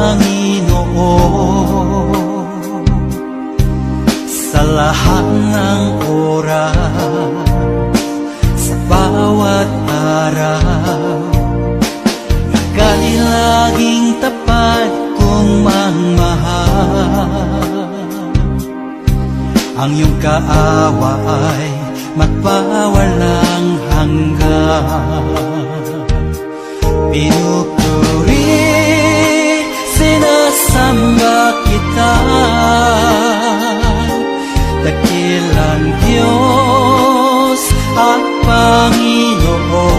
Panginoon. Sa lahat ng oras Sa bawat araw Ika'y laging tapat kong magmahal Ang iyong Dakilang Diyos at Panginoon